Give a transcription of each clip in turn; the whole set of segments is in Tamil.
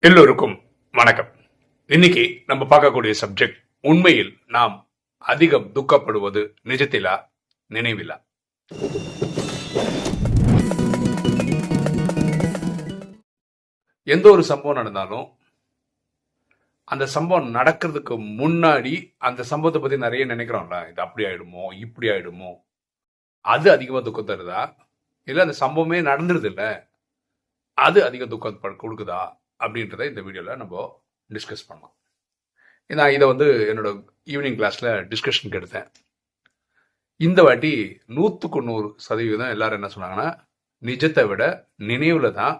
எல்லோருக்கும் வணக்கம். இன்னைக்கு நம்ம பார்க்கக்கூடிய சப்ஜெக்ட் உண்மையில் நாம் அதிகம் துக்கப்படுவது நிஜத்திலா நினைவிலா? எந்த ஒரு சம்பவம் நடந்தாலும் அந்த சம்பவம் நடக்கிறதுக்கு முன்னாடி அந்த சம்பவத்தை பத்தி நிறைய நினைக்கிறோம்ல. இது அப்படி ஆயிடுமோ இப்படி ஆயிடுமோ? அது அதிகமா துக்கம் தருதா? இல்ல அந்த சம்பவமே நடந்துருது இல்ல அது அதிக துக்கம் கொடுக்குதா? அப்படின்றத இந்த வீடியோவில் நம்ம டிஸ்கஸ் பண்ணலாம். நான் இதை வந்து என்னோட ஈவினிங் கிளாஸில் டிஸ்கஷனுக்கு எடுத்தேன் இந்த வாட்டி நூற்றுக்கு நூறு சதவீதம் எல்லாரும் என்ன சொன்னாங்கன்னா நிஜத்தை விட நினைவில் தான்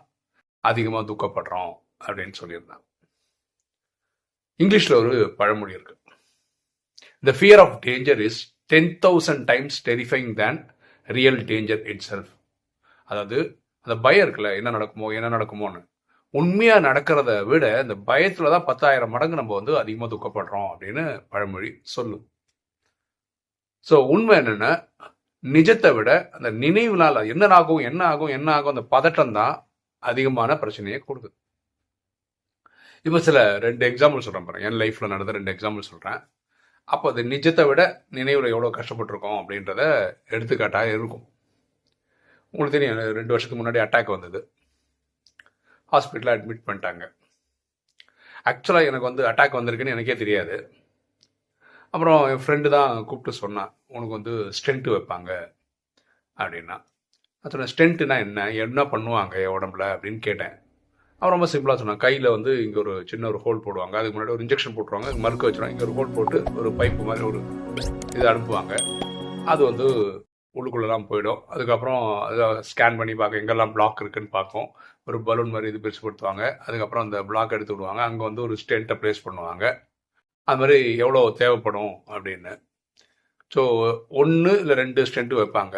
அதிகமாக துக்கப்படுறோம் அப்படின்னு சொல்லியிருந்தாங்க. இங்கிலீஷில் ஒரு பழமொழி இருக்கு. The fear of danger is ten thousand times terrifying than real danger itself அதாவது அந்த பயம் இருக்குல்ல என்ன நடக்குமோ என்ன நடக்குமோன்னு. உண்மையா நடக்கிறத விட இந்த பயத்துல தான் பத்தாயிரம் மடங்கு நம்ம வந்து அதிகமா துக்கப்படுறோம் அப்படின்னு பழமொழி சொல்லும். ஸோ உண்மை என்னன்னா நிஜத்தை விட அந்த நினைவுனால என்ன ஆகும் என்ன ஆகும் என்ன ஆகும் அந்த பதட்டம் தான் அதிகமான பிரச்சனையை கொடுக்குது. இப்போ சில ரெண்டு எக்ஸாம்பிள் சொல்கிறேன் பாருங்க. என் லைஃப்பில் நடந்த ரெண்டு எக்ஸாம்பிள் சொல்கிறேன் அப்போ அது நிஜத்தை விட நினைவில் எவ்வளோ கஷ்டப்பட்டிருக்கோம் அப்படின்றத எடுத்துக்காட்டாக இருக்கும். உங்களுக்கு தெரியும் ரெண்டு வருஷத்துக்கு முன்னாடி அட்டாக் வந்தது. ஹாஸ்பிட்டலில் அட்மிட் பண்ணிட்டாங்க. ஆக்சுவலாக எனக்கு வந்து அட்டாக் வந்திருக்குன்னு எனக்கே தெரியாது. அப்புறம் என் ஃப்ரெண்டு தான் கூப்பிட்டு சொன்னான் உனக்கு வந்து ஸ்டென்ட்டு வைப்பாங்க. அப்படின்னா நான் சொன்னேன் என்ன? என்ன பண்ணுவாங்க என் உடம்புல? அப்படின்னு கேட்டேன். அவன் ரொம்ப சிம்பிளாக சொன்னான் கையில் வந்து இங்கே ஒரு சின்ன ஒரு ஹோல் போடுவாங்க. அதுக்கு முன்னாடி ஒரு இன்ஜெக்ஷன் போட்டுருவாங்க. மறுக்க வச்சுருவாங்க. இங்கே ஒரு ஹோல் போட்டு ஒரு பைப்பு மாதிரி ஒரு இது அனுப்புவாங்க. அது வந்து உள்ளுக்குள்ளெல்லாம் போயிடும். அதுக்கப்புறம் அதை ஸ்கேன் பண்ணி பார்க்க எங்கெல்லாம் பிளாக் இருக்குன்னு பார்க்கும். ஒரு பலூன் மாதிரி இது பெருசுப்படுத்துவாங்க அதுக்கப்புறம் அந்த பிளாக் எடுத்து விடுவாங்க. அங்கே வந்து ஒரு ஸ்டென்ட்டை ப்ளேஸ் பண்ணுவாங்க. அது மாதிரி எவ்வளோ தேவைப்படும் அப்படின்னு. ஸோ ஒன்று இல்லை ரெண்டு ஸ்டென்ட்டு வைப்பாங்க.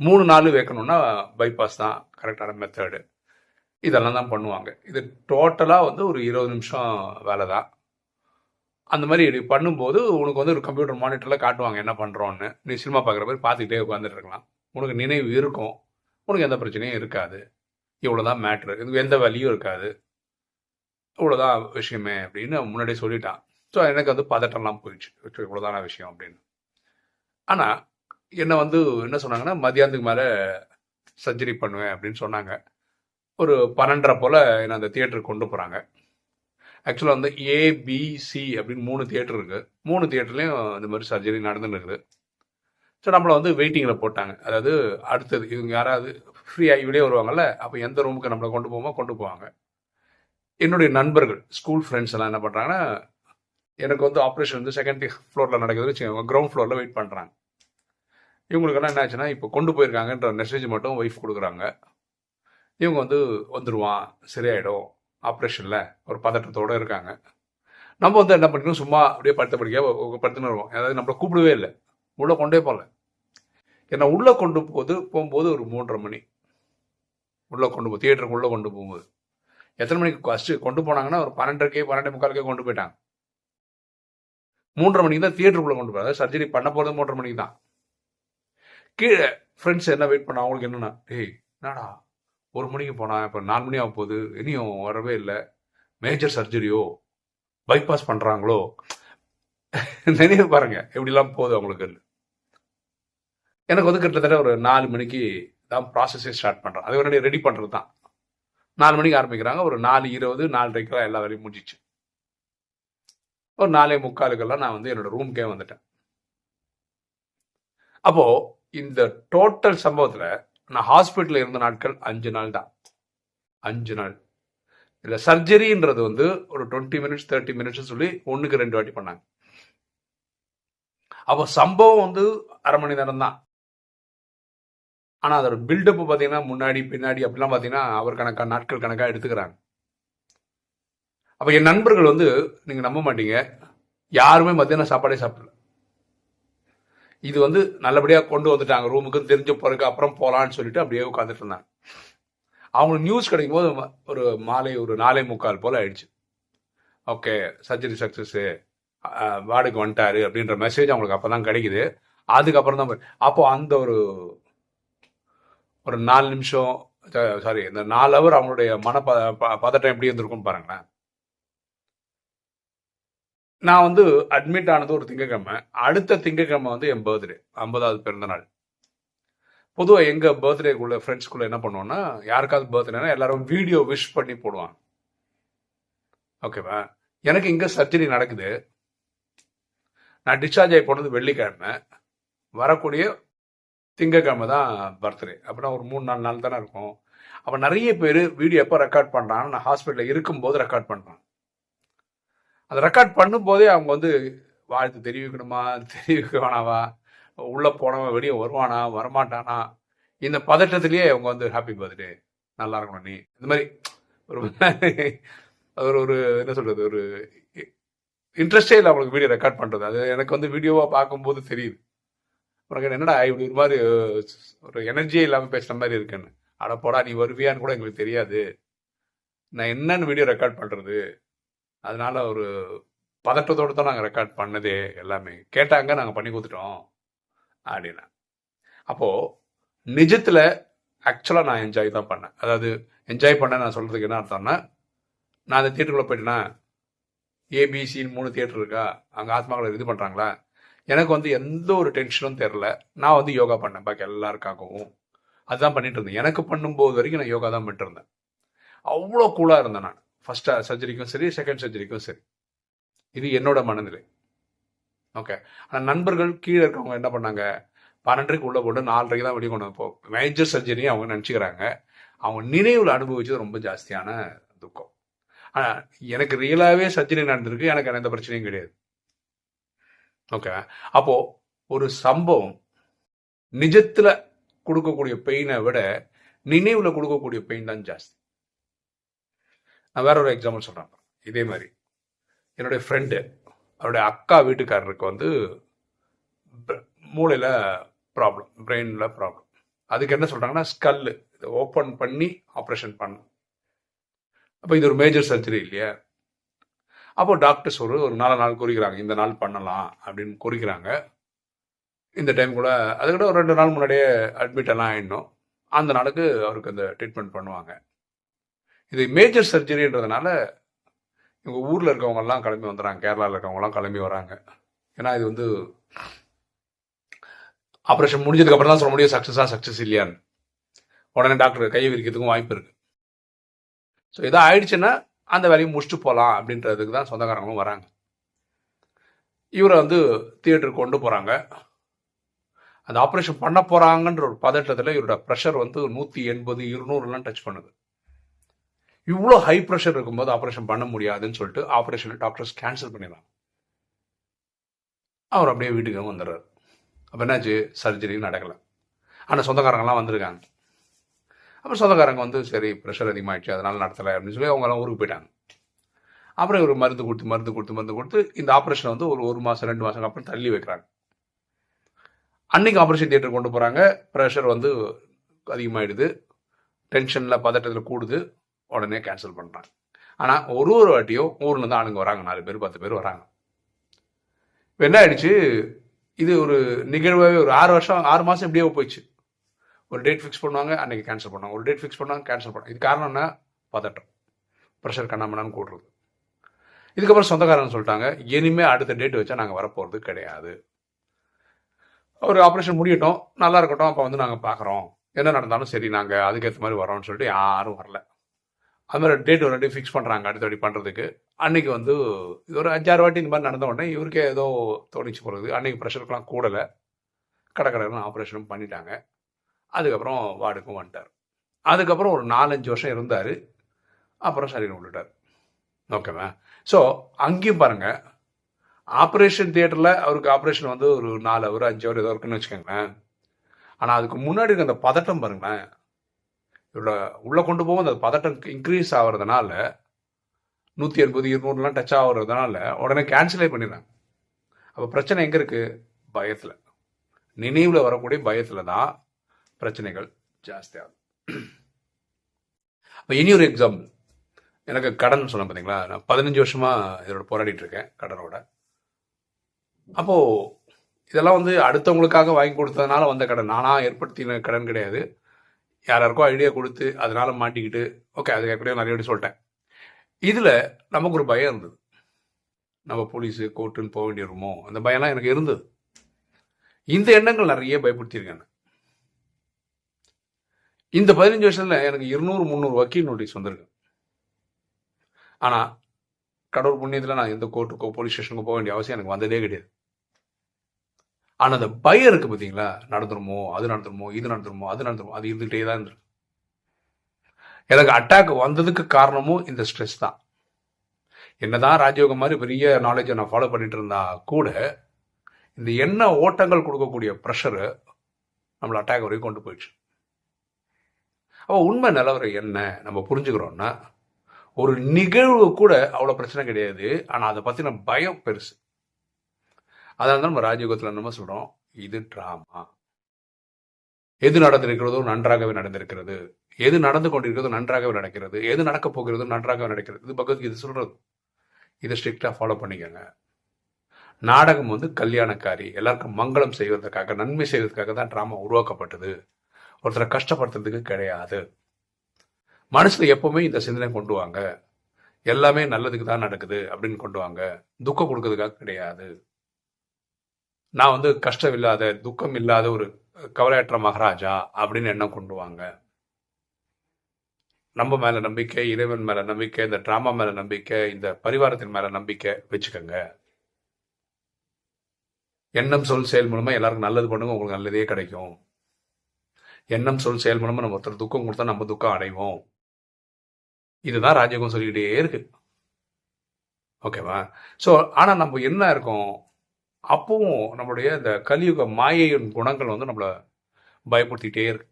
மூணு நாலு வைக்கணும்னா பைபாஸ் தான் கரெக்டான மெத்தடு இதெல்லாம் தான் பண்ணுவாங்க. இது டோட்டலாக வந்து ஒரு இருபது நிமிஷம் வேலை தான் அந்த மாதிரி நீ பண்ணும்போது உனக்கு வந்து ஒரு கம்ப்யூட்டர் மானிட்டரில் காட்டுவாங்க என்ன பண்ணுறோன்னு நீ சினிமா பார்க்குற மாதிரி பார்த்துக்கிட்டே உட்காந்துட்டு இருக்கலாம். உனக்கு நினைவு இருக்கும். உனக்கு எந்த பிரச்சனையும் இருக்காது. இவ்வளோதான் மேட்ரு இதுக்கு எந்த வலியும் இருக்காது. இவ்வளோதான் விஷயமே அப்படின்னு முன்னாடியே சொல்லிட்டான். ஸோ எனக்கு வந்து பதட்டம்லாம் போயிடுச்சு. இவ்வளோதான விஷயம் அப்படின்னு. ஆனால் என்னை வந்து என்ன சொன்னாங்கன்னா மதியானத்துக்கு மேலே சர்ஜரி பண்ணுவேன் அப்படின்னு சொன்னாங்க. ஒரு பன்னெண்டரை போல் என்னை அந்த தியேட்டருக்கு கொண்டு போகிறாங்க ஆக்சுவலாக வந்து ஏபிசி அப்படின்னு மூணு தியேட்டர் இருக்குது மூணு தியேட்டர்லேயும் இந்த மாதிரி சர்ஜரி நடந்துன்னு இருக்குது ஸோ நம்மளை வந்து வெயிட்டிங்கில் போட்டாங்க. அதாவது அடுத்தது இவங்க யாராவது ஃப்ரீயாக வெளியே வருவாங்கல்ல அப்போ எந்த ரூமுக்கு நம்மளை கொண்டு போவோமோ கொண்டு போவாங்க. என்னுடைய நண்பர்கள் ஸ்கூல் ஃப்ரெண்ட்ஸ் எல்லாம் என்ன பண்ணுறாங்கன்னா எனக்கு வந்து ஆப்ரேஷன் வந்து செகண்ட் ஃப்ளோரில் நடக்குதுன்னு வச்சுக்கோங்க கிரவுண்ட் ஃப்ளோரில் வெயிட் பண்ணுறாங்க இவங்களுக்கெல்லாம் என்ன ஆச்சுன்னா இப்போ கொண்டு போயிருக்காங்கன்ற மெசேஜ் மட்டும் ஒய்ஃப் கொடுக்குறாங்க. இவங்க வந்து வந்துடுவான் சரியாயிடும். ஆப்ரேஷனில் ஒரு பதட்டத்தோடு இருக்காங்க. நம்ம வந்து என்ன பண்ணிக்கணும்? சும்மா அப்படியே படுத்த படிக்க படுத்துன்னு வருவோம். அதாவது நம்மளை கூப்பிடவே இல்லை. உள்ளே கொண்டே போகல. என்னை உள்ளே கொண்டு போது போகும்போது ஒரு மூன்றரை மணி. உள்ளே கொண்டு போ தியேட்டருக்கு உள்ளே கொண்டு போகும்போது. எத்தனை மணிக்கு ஃபஸ்ட்டு கொண்டு போனாங்கன்னா ஒரு பன்னெண்டரைக்கே பன்னெண்டு முக்காலுக்கே கொண்டு போயிட்டாங்க. மூன்றரை மணிக்கு தான் தியேட்டருக்குள்ளே கொண்டு போய் சர்ஜரி பண்ண போகிறது மூன்றரை மணிக்கு தான். கீழே ஃப்ரெண்ட்ஸ் என்ன வெயிட் பண்ண? அவங்களுக்கு என்னென்னா டேய் என்னடா? ஒரு மணிக்கு போனான் இப்போ நாலு மணி ஆக போகுது இனியும் வரவே இல்லை. மேஜர் சர்ஜரியோ பைபாஸ் பண்ணுறாங்களோ நினைவு பாருங்க எப்படிலாம் போகுது அவங்களுக்கு. எனக்கு வந்து கிட்டத்தட்ட ஒரு நாலு மணிக்கு தான் ப்ராசஸே ஸ்டார்ட் பண்ணுறேன் அது முன்னாடி ரெடி பண்ணுறது தான் நாலு மணிக்கு ஆரம்பிக்கிறாங்க ஒரு நாலு இருபது நாலரைக்கெல்லாம் எல்லா வேலையும் முடிஞ்சிச்சு. ஒரு நாலே முக்காலுக்கெல்லாம் நான் வந்து என்னோட ரூம்க்கே வந்துட்டேன். அப்போ இந்த டோட்டல் சம்பவத்தில் நான் ஹாஸ்பிட்டலில் இருந்த நாட்கள் அஞ்சு நாள் தான். அஞ்சு நாள். இல்லை சர்ஜரின்றது வந்து ஒரு டுவெண்ட்டி மினிட்ஸ் தேர்ட்டி மினிட்ஸ் சொல்லி ஒன்றுக்கு ரெண்டு வாட்டி பண்ணாங்க. அப்போ சம்பவம் வந்து அரை மணி நேரம் தான். ஆனால் அதோட பில்டப் பார்த்தீங்கன்னா முன்னாடி பின்னாடி அப்படிலாம் பார்த்தீங்கன்னா அவர் கணக்காக நாட்கள் கணக்காக எடுத்துக்கிறாங்க. அப்போ என் நண்பர்கள் வந்து நீங்கள் நம்ப மாட்டீங்க. யாருமே மத்தியானம் சாப்பாடே சாப்பிடல. இது வந்து நல்லபடியாக கொண்டு வந்துட்டாங்க. ரூமுக்கு தெரிஞ்ச பிறகு அப்புறம் போகலான்னு சொல்லிட்டு அப்படியே உட்காந்துட்டு இருந்தாங்க. அவங்களுக்கு நியூஸ் கிடைக்கும் போது ஒரு மாலை ஒரு நாலே முக்கால் போல் ஆயிடுச்சு. ஓகே சர்ஜரி சக்ஸஸ்ஸு வார்டுக்கு வந்துட்டாரு அப்படின்ற மெசேஜ் அவங்களுக்கு அப்போ தான் கிடைக்குது. அதுக்கப்புறம் தான் அப்போ அந்த ஒரு ஒரு நாலு நிமிஷம் சாரி இந்த நாலு ஹவர் அவங்களுடைய மன ப- பதட்டம் எப்படி இருந்திருக்கும்னு பாருங்களேன். நான் வந்து அட்மிட் ஆனது ஒரு திங்கக்கிழமை. அடுத்த திங்கக்கிழமை வந்து என் பர்த்டே ஐம்பதாவது பிறந்த நாள் பொதுவாக எங்கள் பர்த்டேக்குள்ள ஃப்ரெண்ட்ஸ்குள்ள என்ன பண்ணுவோம்னா யாருக்காவது பர்த்டேனா எல்லாரும் வீடியோ விஷ் பண்ணி போடுவாங்க. ஓகேவா எனக்கு இங்கே சர்ஜரி நடக்குது. நான் டிஸ்சார்ஜ் ஆகி போனது வெள்ளிக்கிழமை. வரக்கூடிய திங்கக்கிழமை தான் பர்த்டே அப்படின்னா ஒரு மூணு நாலு நாள் தானே இருக்கும். அப்போ நிறைய பேர் வீடியோ எப்போ ரெக்கார்ட் பண்ணுறான் நான் ஹாஸ்பிட்டலில் இருக்கும்போது ரெக்கார்ட் பண்ணுறான் அதை ரெக்கார்ட் பண்ணும்போதே அவங்க வந்து வாழ்த்து தெரிவிக்கணுமா? தெரிவிக்க வேணாவா? உள்ளே போனவன் வெளியே வருவானா? வரமாட்டானா? இந்த பதட்டத்திலேயே அவங்க வந்து ஹாப்பி பர்த்டே நல்லா இருக்கணும் நீ. இந்த மாதிரி ஒரு ஒரு ஒரு என்ன சொல்றது? ஒரு இன்ட்ரெஸ்டே இல்லை அவங்களுக்கு வீடியோ ரெக்கார்ட் பண்ணுறது அது எனக்கு வந்து வீடியோவாக பார்க்கும்போது தெரியுது. உனக்கு என்னடா இப்படி ஒரு மாதிரி ஒரு எனர்ஜியே இல்லாமல் பேசுகிற மாதிரி இருக்குன்னு. அட போடா நீ வருவியான்னு கூட எங்களுக்கு தெரியாது. நான் என்னன்னு வீடியோ ரெக்கார்ட் பண்ணுறது அதனால ஒரு பதட்டத்தோடு தான் நாங்கள் ரெக்கார்ட் பண்ணதே எல்லாமே. கேட்டாங்க நாங்கள் பண்ணி கொடுத்துட்டோம் அப்படின்னா. அப்போது நிஜத்தில் ஆக்சுவலாக நான் என்ஜாய் தான் பண்ணேன். அதாவது என்ஜாய் பண்ண நான் சொல்கிறதுக்கு என்ன அர்த்தம்னா நான் அந்த தியேட்டருக்குள்ளே போயிட்டேன்னா ஏபிசின்னு மூணு தியேட்டர் இருக்கா? அங்கே ஆத்மாக்களை இது பண்ணுறாங்களா எனக்கு வந்து எந்த ஒரு டென்ஷனும் தெரில நான் வந்து யோகா பண்ணேன். பாக்கி எல்லாருக்காகவும். அதுதான் பண்ணிட்டு இருந்தேன். எனக்கு பண்ணும்போது வரைக்கும் நான் யோகா தான் பண்ணிட்டு இருந்தேன். அவ்வளோ கூலாக இருந்தேன் நான். ஃபர்ஸ்ட் uh, சர்ஜரிக்கும் சரி செகண்ட் சர்ஜரிக்கும் சரி. இது என்னோட மனநிலை. ஓகே ஆனால் நண்பர்கள் கீழே இருக்கவங்க என்ன பண்ணாங்க? பன்னெண்டரைக்கு உள்ள போட்டு நாலரைக்கு தான் வெளியே கொண்டு போ மேஜர் சர்ஜரி அவங்க நினச்சிக்கிறாங்க. அவங்க நினைவில் அனுபவிச்சது ரொம்ப ஜாஸ்தியான துக்கம். ஆனால் எனக்கு ரியலாகவே சர்ஜரி நடந்திருக்கு. எனக்கு எந்த பிரச்சனையும் கிடையாது. ஓகே அப்போ ஒரு சம்பவம் நிஜத்தில் கொடுக்கக்கூடிய பெயினை விட நினைவில் கொடுக்கக்கூடிய பெயின் தான் ஜாஸ்தி. நான் வேற ஒரு எக்ஸாம்பிள் சொல்கிறேன் இதே மாதிரி. என்னுடைய ஃப்ரெண்டு அவருடைய அக்கா வீட்டுக்காரருக்கு வந்து மூளையில் ப்ராப்ளம் பிரெயினில் ப்ராப்ளம் அதுக்கு என்ன சொல்கிறாங்கன்னா ஸ்கல்லு இதை ஓப்பன் பண்ணி ஆப்ரேஷன் பண்ணும் அப்போ இது ஒரு மேஜர் சர்ஜரி இல்லையா? அப்போ டாக்டர்ஸ் ஒரு ஒரு நாலு நாள் குறிக்கிறாங்க இந்த நாள் பண்ணலாம் அப்படின்னு குறிக்கிறாங்க. இந்த டைம் கூட அதை விட ஒரு ரெண்டு நாள் முன்னாடியே அட்மிட் எல்லாம் ஆகிடணும் அந்த நாளுக்கு அவருக்கு அந்த ட்ரீட்மெண்ட் பண்ணுவாங்க. இது மேஜர் சர்ஜரின்றதுனால இவங்க ஊரில் இருக்கவங்கெல்லாம் கிளம்பி வந்துடுறாங்க கேரளாவில் இருக்கவங்கலாம் கிளம்பி வராங்க. ஏன்னா இது வந்து ஆப்ரேஷன் முடிஞ்சதுக்கப்புறம் தான் சொல்ல முடியும். சக்ஸஸாக சக்ஸஸ் இல்லையான்னு. உடனே டாக்டர் கை விரிக்கிறதுக்கும் வாய்ப்பு இருக்குது ஸோ இதாக ஆயிடுச்சுன்னா அந்த வேலையை முடிச்சுட்டு போகலாம் அப்படின்றதுக்கு தான் சொந்தக்காரங்களும் வராங்க. இவரை வந்து தியேட்டருக்கு கொண்டு போகிறாங்க அந்த ஆப்ரேஷன் பண்ண போகிறாங்கன்ற ஒரு பதட்டத்தில் இவரோட ப்ரெஷர் வந்து நூற்றி எண்பது இருநூறுலாம் டச் பண்ணுது. இவ்வளோ ஹை ப்ரெஷர் இருக்கும்போது ஆப்ரேஷன் பண்ண முடியாதுன்னு சொல்லிட்டு ஆப்ரேஷனை டாக்டர்ஸ் கேன்சல் பண்ணிடலாம் அவர் அப்படியே வீட்டுக்கு வந்துடுறாரு. அப்போ என்னாச்சு? சர்ஜரி நடக்கலை. ஆனால் சொந்தக்காரங்கெல்லாம் வந்திருக்காங்க. அப்புறம் சொந்தக்காரங்க வந்து சரி ப்ரெஷர் அதிகமாகிடுச்சு அதனால் நடத்தலை அப்படின்னு சொல்லி அவங்கெல்லாம் ஊருக்கு போயிட்டாங்க. அப்புறம் இவர் மருந்து கொடுத்து மருந்து கொடுத்து மருந்து கொடுத்து இந்த ஆப்ரேஷனை வந்து ஒரு ஒரு மாதம் ரெண்டு மாதம் அப்புறம் தள்ளி வைக்கிறாங்க. அன்னைக்கு ஆப்ரேஷன் தியேட்டர் கொண்டு போகிறாங்க ப்ரெஷர் வந்து அதிகமாகிடுது டென்ஷனில் பதட்டத்தில் கூடுது. உடனே கேன்சல் பண்ணுறாங்க ஆனால் ஒரு ஒரு வாட்டியும் ஊர்ல தான் ஆளுங்க வராங்க. நாலு பேர் பத்து பேர் வராங்க. இப்போ என்ன ஆயிடுச்சு? இது ஒரு நிகழ்வாகவே ஒரு ஆறு வருஷம் ஆறு மாதம் எப்படியோ போயிடுச்சு. ஒரு டேட் ஃபிக்ஸ் பண்ணுவாங்க அன்னைக்கு கேன்சல் பண்ணுவாங்க. ஒரு டேட் ஃபிக்ஸ் பண்ணுவாங்க கேன்சல் பண்ணுவாங்க இது காரணம் என்ன? பதட்டம். ப்ரெஷர் கண்ணாமண்ணான்னு கூடுறது. இதுக்கப்புறம் சொந்தக்காரன் சொல்லிட்டாங்க இனிமேல் அடுத்த டேட் வச்சா நாங்கள் வரப்போகிறது கிடையாது. ஒரு ஆப்ரேஷன் முடியட்டும். நல்லா இருக்கட்டும். அப்போ வந்து நாங்கள் பார்க்குறோம் என்ன நடந்தாலும் சரி நாங்கள் அதுக்கேற்ற மாதிரி வரோம்னு சொல்லிட்டு யாரும் வரல. அது மாதிரி டேட் ஒரு வாட்டி ஃபிக்ஸ் பண்ணுறாங்க அடுத்தபடி பண்ணுறதுக்கு அன்னைக்கு வந்து இது ஒரு அஞ்சாறு வாட்டி இந்த மாதிரி நடந்த உடனே இவருக்கே ஏதோ தோணிச்சு போகிறது அன்னைக்கு ப்ரெஷருக்கெலாம் கூடலை. கடை கடைன்னு ஆப்ரேஷனும் பண்ணிட்டாங்க. அதுக்கப்புறம் வார்டுக்கும் வந்துட்டார். அதுக்கப்புறம் ஒரு நாலஞ்சு வருஷம் இருந்தார். அப்புறம் சரின்னு விட்டுட்டார். ஓகேவா ஸோ அங்கேயும் பாருங்கள் ஆப்ரேஷன் தியேட்டரில் அவருக்கு ஆப்ரேஷன் வந்து ஒரு நாலு அவர் அஞ்சு அவர் ஏதோ இருக்குன்னு வச்சுக்கோங்களேன். ஆனால் அதுக்கு முன்னாடி இருக்க அந்த பதட்டம் பாருங்களேன். இவரோட உள்ளே கொண்டு போகும் அந்த பதட்டம் இன்க்ரீஸ் ஆகிறதுனால நூற்றி எண்பது இருநூறுலாம் டச் ஆகுறதுனால உடனே கேன்சலே பண்ணிடுறாங்க. அப்போ பிரச்சனை எங்கே இருக்குது பயத்தில். நினைவில் வரக்கூடிய பயத்தில் தான் பிரச்சனைகள் ஜாஸ்தியாகும் இப்போ இனி ஒரு எக்ஸாம்பிள் எனக்கு கடன் சொன்னேன் பார்த்தீங்களா நான் பதினஞ்சு வருஷமாக இதோட போராடிட்டு இருக்கேன் கடனோட. அப்போது இதெல்லாம் வந்து அடுத்தவங்களுக்காக வாங்கி கொடுத்ததுனால வந்த கடன். நானாக ஏற்படுத்தின கடன் கிடையாது. யாராருக்கோ ஐடியா கொடுத்து அதனால மாட்டிக்கிட்டு ஓகே அது எப்படியோ நிறைய வாட்டி சொல்லிட்டேன். இதில் நமக்கு ஒரு பயம் இருந்தது. நம்ம போலீஸு கோர்ட்டுன்னு போக வேண்டியிருமோ அந்த பயம்லாம் எனக்கு இருந்தது. இந்த எண்ணங்கள் நிறைய பயப்படுத்தியிருக்கேன் இந்த பதினஞ்சு வருஷத்தில் எனக்கு இருநூறு முந்நூறு வக்கீல் நோட்டீஸ் வந்திருக்கு. ஆனால் கடவுள் புண்ணியத்தில் நான் எந்த கோர்ட்டுக்கோ போலீஸ் ஸ்டேஷனுக்கோ போக வேண்டிய அவசியம் எனக்கு வந்ததே கிடையாது. ஆனால் அந்த பயம் இருக்கு பார்த்தீங்களா நடந்துருமோ? அது நடந்துருமோ? இது நடந்துருமோ? அது நடந்துருமோ? அது இருந்துகிட்டே தான் இருந்திருக்கு. எனக்கு அட்டாக் வந்ததுக்கு காரணமும் இந்த ஸ்ட்ரெஸ் தான். என்னதான் ராஜயோகம் மாதிரி பெரிய நாலேஜை நான் ஃபாலோ பண்ணிட்டு இருந்தா கூட இந்த என்ன ஓட்டங்கள் கொடுக்கக்கூடிய ப்ரெஷரு நம்மளை அட்டாக் வரைக்கும் கொண்டு போயிடுச்சு. அப்போ உண்மை நிலவரம் என்ன நம்ம புரிஞ்சுக்கிறோம்னா ஒரு நிகழ்வு கூட அவ்வளோ பிரச்சனை கிடையாது. ஆனால் அதை பற்றின பயம் பெருசு. அதனால தான் நம்ம ராஜயோகத்தில் நம்ம சொல்கிறோம் இது ட்ராமா எது நடந்திருக்கிறதோ நன்றாகவே நடந்திருக்கிறது. எது நடந்து கொண்டிருக்கிறதோ நன்றாகவே நடக்கிறது. எது நடக்கப் போகிறதோ நன்றாகவே நடக்கிறது. இது பகவத்கீதை சொல்கிறது இதை ஸ்ட்ரிக்டாக ஃபாலோ பண்ணிக்கோங்க. நாடகம் வந்து கல்யாணக்காரி எல்லாருக்கும் மங்களம் செய்வதற்காக நன்மை செய்வதற்காக தான் ட்ராமா உருவாக்கப்பட்டது. ஒருத்தரை கஷ்டப்படுத்துறதுக்கு கிடையாது. மனசில் எப்பவுமே இந்த சிந்தனை கொண்டு வாங்க. எல்லாமே நல்லதுக்கு தான் நடக்குது அப்படின்னு கொண்டு வாங்க. துக்கம் கொடுக்கறதுக்காக கிடையாது. நான் வந்து கஷ்டம் இல்லாத துக்கம் இல்லாத ஒரு கவலையற்ற மகாராஜா அப்படின்னு எண்ணம் கொண்டு வாங்க நம்ம மேல நம்பிக்கை இறைவன் மேல நம்பிக்கை இந்த டிராமா மேல நம்பிக்கை இந்த பரிவாரத்தின் மேல நம்பிக்கை வச்சுக்கோங்க. எண்ணம் சொல் செயல் மூலமா எல்லாருக்கும் நல்லது பண்ணுங்க உங்களுக்கு நல்லதே கிடைக்கும். எண்ணம் சொல் செயல் மூலமா நம்ம ஒருத்தர் துக்கம் கொடுத்தா நம்ம துக்கம் அடைவோம். இதுதான் ராஜயோகம் சொல்லிக்கிட்டே இருக்கு. ஓகேவா? ஸோ ஆனால் நம்ம என்ன இருக்கோம்? அப்பவும் நம்மளுடைய இந்த கலியுக மாயையின் குணங்கள் வந்து நம்மளை பயப்படுத்திட்டே இருக்கு.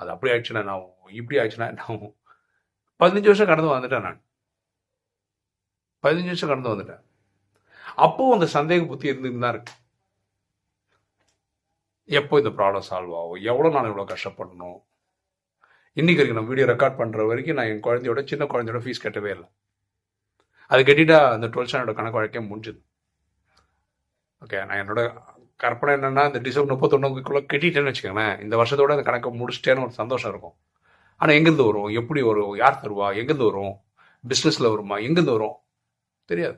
அது அப்படி ஆயிடுச்சுன்னா நான் இப்படி ஆயிடுச்சுன்னா நான் பதினஞ்சு வருஷம் கடந்து வந்துட்டேன் நான். பதினஞ்சு வருஷம் கடந்து வந்துட்டேன். அப்பவும் அந்த சந்தேக புத்தி இருந்துட்டு தான் இருக்கு. எப்போ இந்த ப்ராப்ளம் சால்வ் ஆகும்? எவ்வளோ நான் இவ்வளோ கஷ்டப்படணும்? இன்னைக்கு வரைக்கும் நான் வீடியோ ரெக்கார்ட் பண்ணுற வரைக்கும் நான் என் குழந்தையோட சின்ன குழந்தையோட ஃபீஸ் கட்டவே இல்லை. அது கட்டிட்டா அந்த டுவெல்த் ஸ்டாண்டர்டோட கணக்கு வழக்கே முடிஞ்சுது. ஓகே நான் என்னோட கற்பனை என்னன்னா இந்த டிசம்பர் முப்பத்தொன்னுக்குள்ளே கட்டிட்டேன்னு வச்சுக்கோங்களேன் இந்த வருஷத்தோட அந்த கணக்கை முடிச்சிட்டேன்னு ஒரு சந்தோஷம் இருக்கும். ஆனால் எங்கேருந்து வரும்? எப்படி வரும்? யார் தருவா? எங்கேருந்து வரும்? பிஸ்னஸில் வருமா? எங்கேருந்து வரும்? தெரியாது.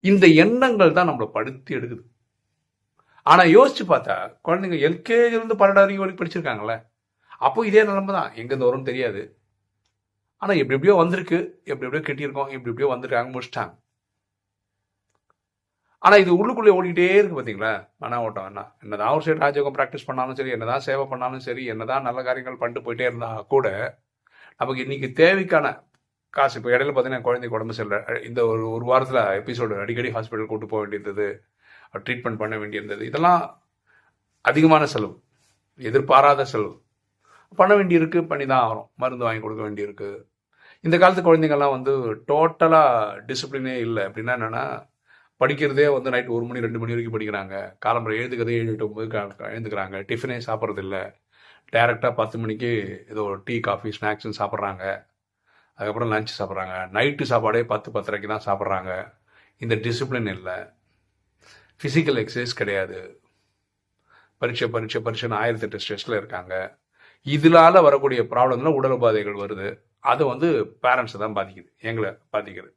இந்த எண்ணங்கள் தான் நம்மளை படுத்தி எடுக்குது. ஆனால் யோசிச்சு பார்த்தா குழந்தைங்க எல்கேஜிலேருந்து பன்னெண்டாவது வரைக்கும் வரைக்கும் படிச்சிருக்காங்களே அப்போ இதே நிலைமை தான். எங்கேருந்து வரும்னு தெரியாது. ஆனால் எப்படி எப்படியோ வந்திருக்கு. எப்படி எப்படியோ கட்டியிருக்கோம். எப்படி எப்படியோ வந்துருக்காங்க முடிச்சிட்டாங்க. ஆனால் இது உள்ளுக்குள்ளே ஓடிக்கிட்டே இருக்கு பார்த்தீங்களா மன ஓட்டம். என்ன என்னதான் ஒரு சைடு ராஜயோகம் ப்ராக்டிஸ் பண்ணாலும் சரி என்னதான் சேவை பண்ணாலும் சரி என்னதான் நல்ல காரியங்கள் பண்ணிட்டு போயிட்டே இருந்தால் கூட நமக்கு இன்னைக்கு தேவைக்கான காசு இப்போ இடையில பார்த்தீங்கன்னா குழந்தைக்கு உடம்பு சரியில்லை. இந்த ஒரு ஒரு வாரத்தில் எபிசோடு அடிக்கடி ஹாஸ்பிட்டல் கூட்டு போக வேண்டியிருந்தது ட்ரீட்மெண்ட் பண்ண வேண்டியிருந்தது. இதெல்லாம் அதிகமான செலவு. எதிர்பாராத செலவு. பண்ண வேண்டியிருக்கு பண்ணி தான் ஆகிறோம் மருந்து வாங்கி கொடுக்க வேண்டியிருக்கு. இந்த காலத்து குழந்தைங்கள்லாம் வந்து டோட்டலாக டிசிப்ளினே இல்லை. அப்படின்னா என்னென்னா படிக்கிறதே வந்து நைட் ஒரு மணி ரெண்டு மணி வரைக்கும் படிக்கிறாங்க. காலம்பரை எழுதுக்கிறதே ஏழு எட்டு ஒன்பது எழுந்துக்கிறாங்க. டிஃபனே சாப்பிட்றது இல்லை டேரெக்டாக பத்து மணிக்கு ஏதோ டீ காஃபி ஸ்நாக்ஸ்னு சாப்பிட்றாங்க. அதுக்கப்புறம் லஞ்ச் சாப்பிட்றாங்க. நைட்டு சாப்பாடே பத்து பத்தரைக்கு தான் சாப்பிட்றாங்க. இந்த டிசிப்ளின் இல்லை. ஃபிசிக்கல் எக்ஸசைஸ் கிடையாது. பரீட்சை பரீட்சை பரீட்சைன்னு ஆயிரத்தி எட்டு ஸ்ட்ரெஸ்ல இருக்காங்க. இதனால வரக்கூடிய ப்ராப்ளம்லாம் உடல் உபாதைகள் வருது. அது வந்து பேரண்ட்ஸை தான் பாதிக்குது. எங்களை பாதிக்குது.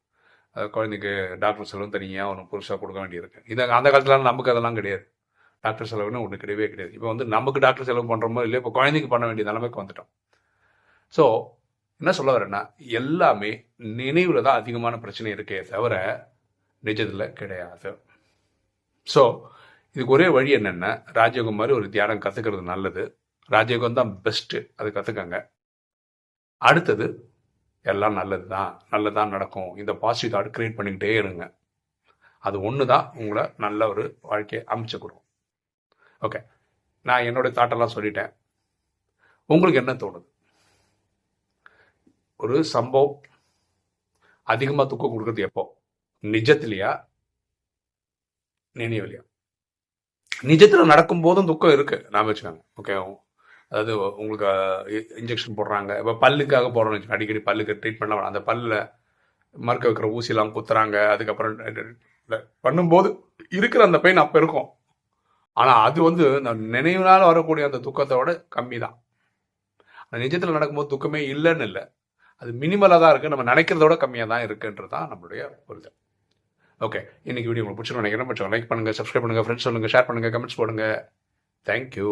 குழந்தைக்கு டாக்டர் செலவும் தனியாக ஒன்று புதுசாக கொடுக்க வேண்டியிருக்கு. இந்த அந்த காலத்துலலாம் நமக்கு அதெல்லாம் கிடையாது. டாக்டர் செலவுன்னு ஒன்று கிடையவே கிடையாது. இப்போ வந்து நமக்கு டாக்டர் செலவு பண்ணுறோமோ இல்லையோ இப்போ குழந்தைக்கு பண்ண வேண்டிய நிலைமைக்கு வந்துட்டோம். ஸோ என்ன சொல்ல வரேன்னா எல்லாமே நினைவில் தான் அதிகமான பிரச்சனை இருக்கே தவிர நிஜத்தில் கிடையாது. ஸோ இதுக்கு ஒரே வழி என்னென்னா ராஜயோகம் மாதிரி ஒரு தியானம் கற்றுக்கிறது நல்லது. ராஜயோகம் தான் பெஸ்ட்டு அது கற்றுக்கங்க அடுத்தது எல்லாம் நல்லது தான் நல்லதான் நடக்கும். இந்த பாசிட்டிவ் தாட் கிரியேட் பண்ணிக்கிட்டே இருங்க. அது ஒன்று தான் உங்களை நல்ல ஒரு வாழ்க்கையை அமைச்சு கொடுக்கும். ஓகே நான் என்னுடைய தாட்டெல்லாம் சொல்லிட்டேன். உங்களுக்கு என்ன தோணுது? ஒரு சம்பவம் அதிகமாக துக்கம் கொடுக்குறது எப்போ? நிஜத்திலையா? நினைவிலையா? நிஜத்தில் நடக்கும்போதும் துக்கம் இருக்குது நான் வச்சுக்கோங்க. ஓகே அதாவது உங்களுக்கு இன்ஜெக்ஷன் போடுறாங்க. இப்போ பல்லுக்காக போடுறோம்னு வச்சுக்கோங்க அடிக்கடி பல்லுக்கு ட்ரீட்மெண்ட்லாம் அந்த பல்லில் மறுக்க வைக்கிற ஊசிலாம் குத்துறாங்க. அதுக்கப்புறம் பண்ணும்போது இருக்கிற அந்த பெயின் அப்போ இருக்கும். ஆனால் அது வந்து இந்த நினைவுனால வரக்கூடிய அந்த துக்கத்தோட கம்மி தான் அந்த நிஜத்தில் நடக்கும்போது துக்கமே இல்லைன்னு இல்லை. அது மினிமலாக தான் இருக்குது நம்ம நினைக்கிறத விட கம்மியாக தான் இருக்குன்றது தான் நம்மளுடைய புரிதல். ஓகே. இன்னைக்கு வீடியோ உங்களுக்கு பிடிச்சிருக்கோம் நினைக்கிறேன். கொஞ்சம் லைக் பண்ணுங்கள் சப்ஸ்கிரைப் பண்ணுங்கள் ஃப்ரெண்ட்ஸ் சொல்லுங்கள் ஷேர் பண்ணுங்கள் கமெண்ட்ஸ் போடுங்க. தேங்க்யூ